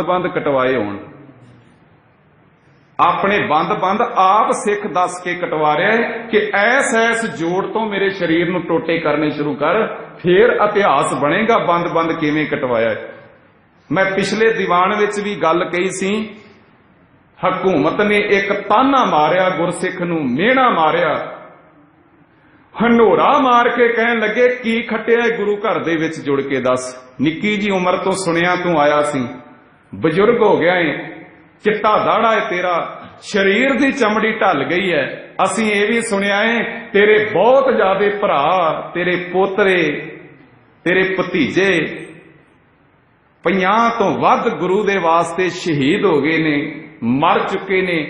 ਬੰਦ ਕਟਵਾਏ ਹੋਣ। ਆਪਣੇ ਬੰਦ ਬੰਦ ਆਪ ਸਿੱਖ ਦੱਸ ਕੇ ਕਟਵਾ ਰਿਹਾ ਹੈ ਕਿ ਐਸ ਐਸ ਜੋੜ ਤੋਂ ਮੇਰੇ ਸਰੀਰ ਨੂੰ ਟੋਟੇ ਕਰਨੇ ਸ਼ੁਰੂ ਕਰ, ਫੇਰ ਇਤਿਹਾਸ ਬਣੇਗਾ ਬੰਦ ਬੰਦ ਕਿਵੇਂ ਕਟਵਾਇਆ ਹੈ। ਮੈਂ ਪਿਛਲੇ ਦੀਵਾਨ ਵਿੱਚ ਵੀ ਗੱਲ ਕਹੀ ਸੀ, ਹਕੂਮਤ ਨੇ ਇੱਕ ਤਾਨਾ ਮਾਰਿਆ, ਗੁਰਸਿੱਖ ਨੂੰ ਮਿਹਣਾ ਮਾਰਿਆ। ਹਨੋਰਾ ਮਾਰ ਕੇ ਕਹਿਣ ਲੱਗੇ, ਕੀ ਖੱਟਿਆ ਗੁਰੂ ਘਰ ਦੇ ਵਿੱਚ ਜੁੜ ਕੇ ਦੱਸ। ਨਿੱਕੀ ਜੀ ਉਮਰ ਤੋਂ ਸੁਣਿਆ ਤੂੰ ਆਇਆ ਸੀ। ਬਜ਼ੁਰਗ ਹੋ ਗਿਆ ਏ, ਚਿੱਟਾ ਦਾੜਾ ਏ ਤੇਰਾ, ਸਰੀਰ ਦੀ ਚਮੜੀ ਢਲ ਗਈ ਹੈ ਅਸੀਂ ਇਹ ਵੀ ਸੁਣਿਆ ਏ, ਤੇਰੇ ਬਹੁਤ ਜ਼ਿਆਦੇ ਭਰਾ, ਤੇਰੇ ਪੋਤਰੇ, ਤੇਰੇ ਭਤੀਜੇ, ਪੰਜਾਹ ਤੋਂ ਵੱਧ ਗੁਰੂ ਦੇ ਵਾਸਤੇ ਸ਼ਹੀਦ ਹੋ ਗਏ ਨੇ, ਮਰ ਚੁੱਕੇ ਨੇ।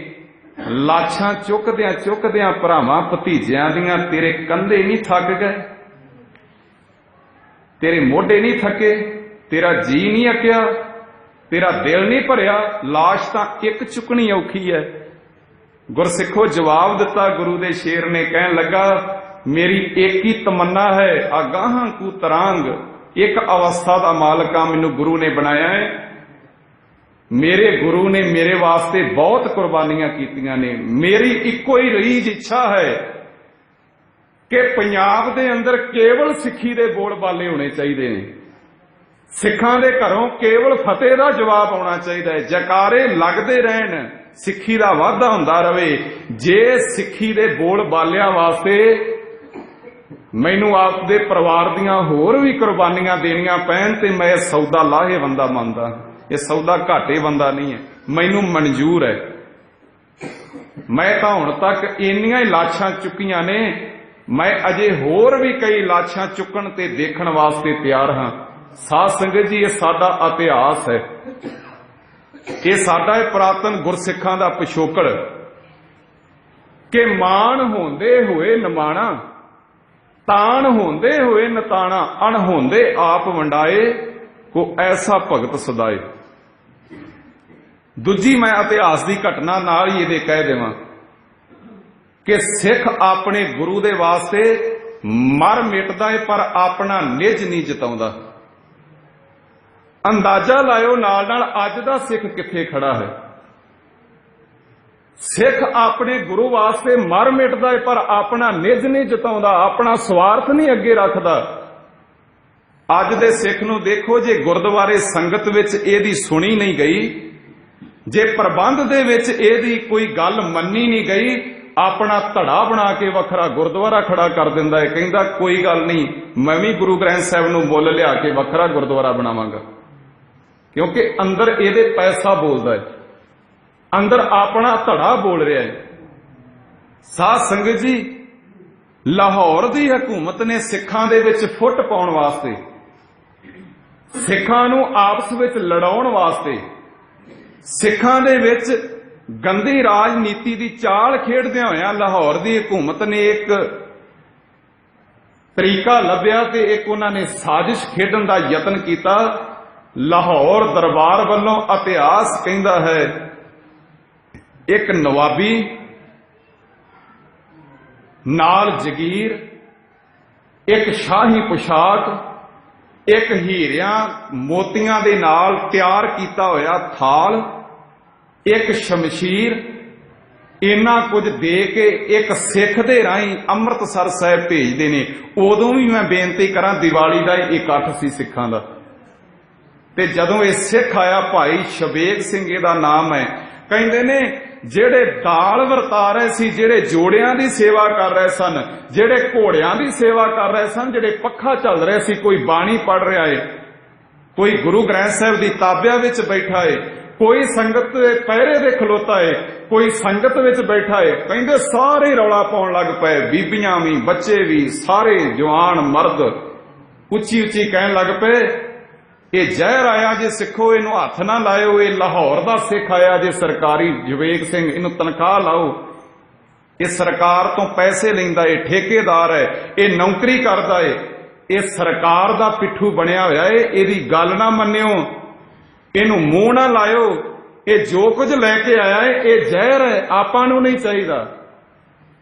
ਲਾਸ਼ਾਂ ਚੁੱਕਦਿਆਂ ਚੁੱਕਦਿਆਂ ਭਰਾਵਾਂ ਭਤੀਜਿਆਂ ਦੀਆਂ ਤੇਰੇ ਕੰਧੇ ਨਹੀਂ ਥੱਕ ਗਏ, ਤੇਰੇ ਮੋਢੇ ਨਹੀਂ ਥੱਕੇ, ਤੇਰਾ ਜੀ ਨਹੀਂ ਅੱਕਿਆ ਤੇਰਾ ਦਿਲ ਨਹੀਂ ਭਰਿਆ, ਲਾਸ਼ ਤਾਂ ਇੱਕ ਚੁੱਕਣੀ ਔਖੀ ਹੈ ਗੁਰਸਿੱਖੋ ਜਵਾਬ ਦਿੱਤਾ, ਗੁਰੂ ਦੇ ਸ਼ੇਰ ਨੇ ਕਹਿਣ ਲੱਗਾ, ਮੇਰੀ ਇੱਕ ਹੀ ਤਮੰਨਾ ਹੈ ਆਗਾਹਾਂ ਕੂ ਤਰਾਂਗ। ਇੱਕ ਅਵਸਥਾ ਦਾ ਮਾਲਕਾ ਮੈਨੂੰ ਗੁਰੂ ਨੇ ਬਣਾਇਆ ਹੈ। ਮੇਰੇ ਗੁਰੂ ਨੇ ਮੇਰੇ ਵਾਸਤੇ ਬਹੁਤ ਕੁਰਬਾਨੀਆਂ ਕੀਤੀਆਂ ਨੇ। ਮੇਰੀ ਇੱਕੋ ਹੀ ਰੀਝ ਇੱਛਾ ਹੈ ਕਿ ਪੰਜਾਬ ਦੇ ਅੰਦਰ ਕੇਵਲ ਸਿੱਖੀ ਦੇ ਬੋਲ ਬਾਲੇ ਹੋਣੇ ਚਾਹੀਦੇ ਨੇ। ਸਿੱਖਾਂ ਦੇ ਘਰੋਂ ਕੇਵਲ ਫਤਿਹ ਦਾ ਜਵਾਬ ਆਉਣਾ ਚਾਹੀਦਾ ਹੈ। ਜਕਾਰੇ ਲੱਗਦੇ ਰਹਿਣ, ਸਿੱਖੀ ਦਾ ਵਾਧਾ ਹੁੰਦਾ ਰਹੇ ਜੇ ਸਿੱਖੀ ਦੇ ਬੋਲ ਬਾਲਿਆਂ ਵਾਸਤੇ ਮੈਨੂੰ ਆਪਦੇ ਪਰਿਵਾਰ ਦੀਆਂ ਹੋਰ ਵੀ ਕੁਰਬਾਨੀਆਂ ਦੇਣੀਆਂ ਪੈਣ ਤੇ ਮੈਂ ਸੌਦਾ ਲਾਹੇ ਬੰਦਾ ਮੰਨਦਾ। ਇਹ ਸੌਦਾ ਘਾਟੇ ਬੰਦਾ ਨਹੀਂ ਹੈ। ਮੈਨੂੰ ਮਨਜ਼ੂਰ ਹੈ। ਮੈਂ ਤਾਂ ਹੁਣ ਤੱਕ ਇੰਨੀਆਂ ਹੀ ਲਾਸ਼ਾਂ ਚੁੱਕੀਆਂ ਨੇ। ਮੈਂ ਅਜੇ ਹੋਰ ਵੀ ਕਈ ਲਾਸ਼ਾਂ ਚੁੱਕਣ ਤੇ ਦੇਖਣ ਵਾਸਤੇ ਤਿਆਰ ਹਾਂ। ਸਾਧ ਸੰਗਤ ਜੀ, ਇਹ ਸਾਡਾ ਇਤਿਹਾਸ ਹੈ। ਇਹ ਸਾਡਾ ਇਹ ਪ੍ਰਾਤਨ ਗੁਰਸਿੱਖਾਂ ਦਾ ਪਿਛੋਕੜ ਕਿ ਮਾਣ ਹੁੰਦੇ ਹੋਏ ਨਮਾਣਾ, ਤਾਣ ਹੁੰਦੇ ਹੋਏ ਨਤਾਣਾ, ਅਣ ਹੁੰਦੇ ਆਪ ਵੰਡਾਏ, ਕੋ ਐਸਾ ਭਗਤ ਸਦਾਏ। ਦੂਜੀ ਮੈਂ ਇਤਿਹਾਸ ਦੀ ਘਟਨਾ ਨਾਲ ਹੀ ਇਹਦੇ ਕਹਿ ਦੇਵਾਂ ਕਿ ਸਿੱਖ ਆਪਣੇ ਗੁਰੂ ਦੇ ਵਾਸਤੇ ਮਰ ਮਿਟਦਾ ਹੈ ਪਰ ਆਪਣਾ ਨਿਜ ਨਹੀਂ ਜਿਤਾਉਂਦਾ। ਅੰਦਾਜ਼ਾ ਲਾਇਓ ਨਾਲ ਨਾਲ ਅੱਜ ਦਾ ਸਿੱਖ ਕਿੱਥੇ ਖੜਾ ਹੈ? ਸਿੱਖ ਆਪਣੇ ਗੁਰੂ ਵਾਸਤੇ ਮਰ ਮਿਟਦਾ ਹੈ, ਪਰ ਆਪਣਾ ਨਿਜ ਨਹੀਂ ਜਿਤਾਉਂਦਾ, ਆਪਣਾ ਸਵਾਰਥ ਨਹੀਂ ਅੱਗੇ ਰੱਖਦਾ। ਅੱਜ ਦੇ ਸਿੱਖ ਨੂੰ ਦੇਖੋ ਜੇ ਗੁਰਦੁਆਰੇ ਸੰਗਤ ਵਿੱਚ ਇਹਦੀ ਸੁਣੀ ਨਹੀਂ ਗਈ, ਜੇ ਪ੍ਰਬੰਧ ਦੇ ਵਿੱਚ ਇਹਦੀ ਕੋਈ ਗੱਲ ਮੰਨੀ ਨਹੀਂ ਗਈ, ਆਪਣਾ ਧੜਾ ਬਣਾ ਕੇ ਵੱਖਰਾ ਗੁਰਦੁਆਰਾ ਖੜਾ ਕਰ ਦਿੰਦਾ ਹੈ, ਕਹਿੰਦਾ ਕੋਈ ਗੱਲ ਨਹੀਂ, ਮੈਂ ਵੀ ਗੁਰੂ ਗ੍ਰੰਥ ਸਾਹਿਬ ਨੂੰ ਮੁੱਲ ਲਿਆ ਕੇ ਵੱਖਰਾ ਗੁਰਦੁਆਰਾ ਬਣਾਵਾਂਗਾ। ਕਿਉਂਕਿ ਅੰਦਰ ਇਹਦੇ ਪੈਸਾ ਬੋਲਦਾ ਹੈ। ਅੰਦਰ ਆਪਣਾ ਧੜਾ ਬੋਲ ਰਿਹਾ ਹੈ। ਸਾਧ ਸੰਗਤ ਜੀ, ਲਾਹੌਰ ਦੀ ਹਕੂਮਤ ਨੇ ਸਿੱਖਾਂ ਦੇ ਵਿੱਚ ਫੁੱਟ ਪਾਉਣ ਵਾਸਤੇ, ਸਿੱਖਾਂ ਨੂੰ ਆਪਸ ਵਿੱਚ ਲੜਾਉਣ ਵਾਸਤੇ, ਸਿੱਖਾਂ ਦੇ ਵਿੱਚ ਗੰਦੀ ਰਾਜਨੀਤੀ ਦੀ ਚਾਲ ਖੇਡਦਿਆਂ ਹੋਇਆਂ ਲਾਹੌਰ ਦੀ ਹਕੂਮਤ ਨੇ ਇੱਕ ਤਰੀਕਾ ਲੱਭਿਆ ਤੇ ਇੱਕ ਉਹਨਾਂ ਨੇ ਸਾਜ਼ਿਸ਼ ਖੇਡਣ ਦਾ ਯਤਨ ਕੀਤਾ। ਲਾਹੌਰ ਦਰਬਾਰ ਵੱਲੋਂ ਇਤਿਹਾਸ ਕਹਿੰਦਾ ਹੈ, ਇੱਕ ਨਵਾਬੀ ਨਾਲ ਜਗੀਰ, ਇੱਕ ਸ਼ਾਹੀ ਪੁਸ਼ਾਕ, ਇੱਕ ਹੀਰਿਆਂ ਮੋਤੀਆਂ ਦੇ ਨਾਲ ਤਿਆਰ ਕੀਤਾ ਹੋਇਆ ਥਾਲ, ਇੱਕ ਸ਼ਮਸ਼ੀਰ ਇੰਨਾ ਕੁਝ ਦੇ ਕੇ ਇੱਕ ਸਿੱਖ ਦੇ ਰਾਹੀਂ ਅੰਮ੍ਰਿਤਸਰ ਸਾਹਿਬ ਭੇਜਦੇ ਨੇ। ਉਦੋਂ ਵੀ ਮੈਂ ਬੇਨਤੀ ਕਰਾਂ, ਦੀਵਾਲੀ ਦਾ ਇਕੱਠ ਸੀ ਸਿੱਖਾਂ ਦਾ। ਤੇ ਜਦੋਂ ਇਹ ਸਿੱਖ ਆਇਆ, ਭਾਈ ਸ਼ਬੇਗ ਸਿੰਘ ਇਹਦਾ ਨਾਮ ਹੈ। ਕਹਿੰਦੇ ਨੇ, ਜਿਹੜੇ ਦਾਲ ਵਰਤਾ ਰਹੇ ਸੀ, ਜਿਹੜੇ ਜੋੜਿਆਂ ਦੀ ਸੇਵਾ ਕਰ ਰਹੇ ਸਨ, ਜਿਹੜੇ ਘੋੜਿਆਂ ਦੀ ਸੇਵਾ ਕਰ ਰਹੇ ਸਨ, ਜਿਹੜੇ ਪੱਖਾ ਚੱਲ ਰਹੇ ਸੀ, ਕੋਈ ਬਾਣੀ ਪੜ ਰਿਹਾ ਏ, ਕੋਈ ਗੁਰੂ ਗ੍ਰੰਥ ਸਾਹਿਬ ਦੀ ਤਾਬਿਆ ਵਿੱਚ ਬੈਠਾ ਏ, ਕੋਈ ਸੰਗਤ ਦੇ ਪਹਿਰੇ ਦੇ ਖਲੋਤਾ ਏ, ਕੋਈ ਸੰਗਤ ਵਿੱਚ ਬੈਠਾ ਏ। ਕਹਿੰਦੇ ਸਾਰੇ ਰੌਲਾ ਪਾਉਣ ਲੱਗ ਪਏ, ਬੀਬੀਆਂ ਵੀ, ਬੱਚੇ ਵੀ, ਸਾਰੇ ਜਵਾਨ ਮਰਦ ਉੱਚੀ ਉੱਚੀ ਕਹਿਣ ਲੱਗ ਪਏ ਇਹ ਜ਼ਹਿਰ ਆਇਆ ਜੇ ਸਿੱਖੋ, ਇਹਨੂੰ ਹੱਥ ਨਾ ਲਾਇਓ। ਇਹ ਲਾਹੌਰ ਦਾ ਸਿੱਖ ਆਇਆ ਜੇ ਸਰਕਾਰੀ। ਜਵੇਗ ਸਿੰਘ, ਇਹਨੂੰ ਤਨਖਾਹ ਲਾਓ। ਇਹ ਸਰਕਾਰ ਤੋਂ ਪੈਸੇ ਲੈਂਦਾ ਏ ਠੇਕੇਦਾਰ ਹੈ, ਇਹ ਨੌਕਰੀ ਕਰਦਾ ਏ। ਇਹ ਸਰਕਾਰ ਦਾ ਪਿੱਠੂ ਬਣਿਆ ਹੋਇਆ ਏ, ਇਹਦੀ ਗੱਲ ਨਾ ਮੰਨਿਓ। ਇਹਨੂੰ ਮੂੰਹ ਨਾ ਲਾਇਓ। ਇਹ ਜੋ ਕੁਝ ਲੈ ਕੇ ਆਇਆ ਏ, ਇਹ ਜ਼ਹਿਰ ਹੈ, ਆਪਾਂ ਨੂੰ ਨਹੀਂ ਚਾਹੀਦਾ।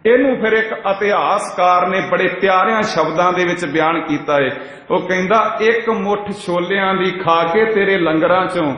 ਇਹਨੂੰ ਫਿਰ ਇੱਕ ਇਤਿਹਾਸਕਾਰ ਨੇ ਬੜੇ ਪਿਆਰਿਆਂ ਸ਼ਬਦਾਂ ਦੇ ਵਿੱਚ ਬਿਆਨ ਕੀਤਾ ਹੈ ਉਹ ਕਹਿੰਦਾ, ਇੱਕ ਮੁੱਠ ਛੋਲਿਆਂ ਦੀ ਖਾ ਕੇ ਤੇਰੇ ਲੰਗਰਾਂ ਚੋਂ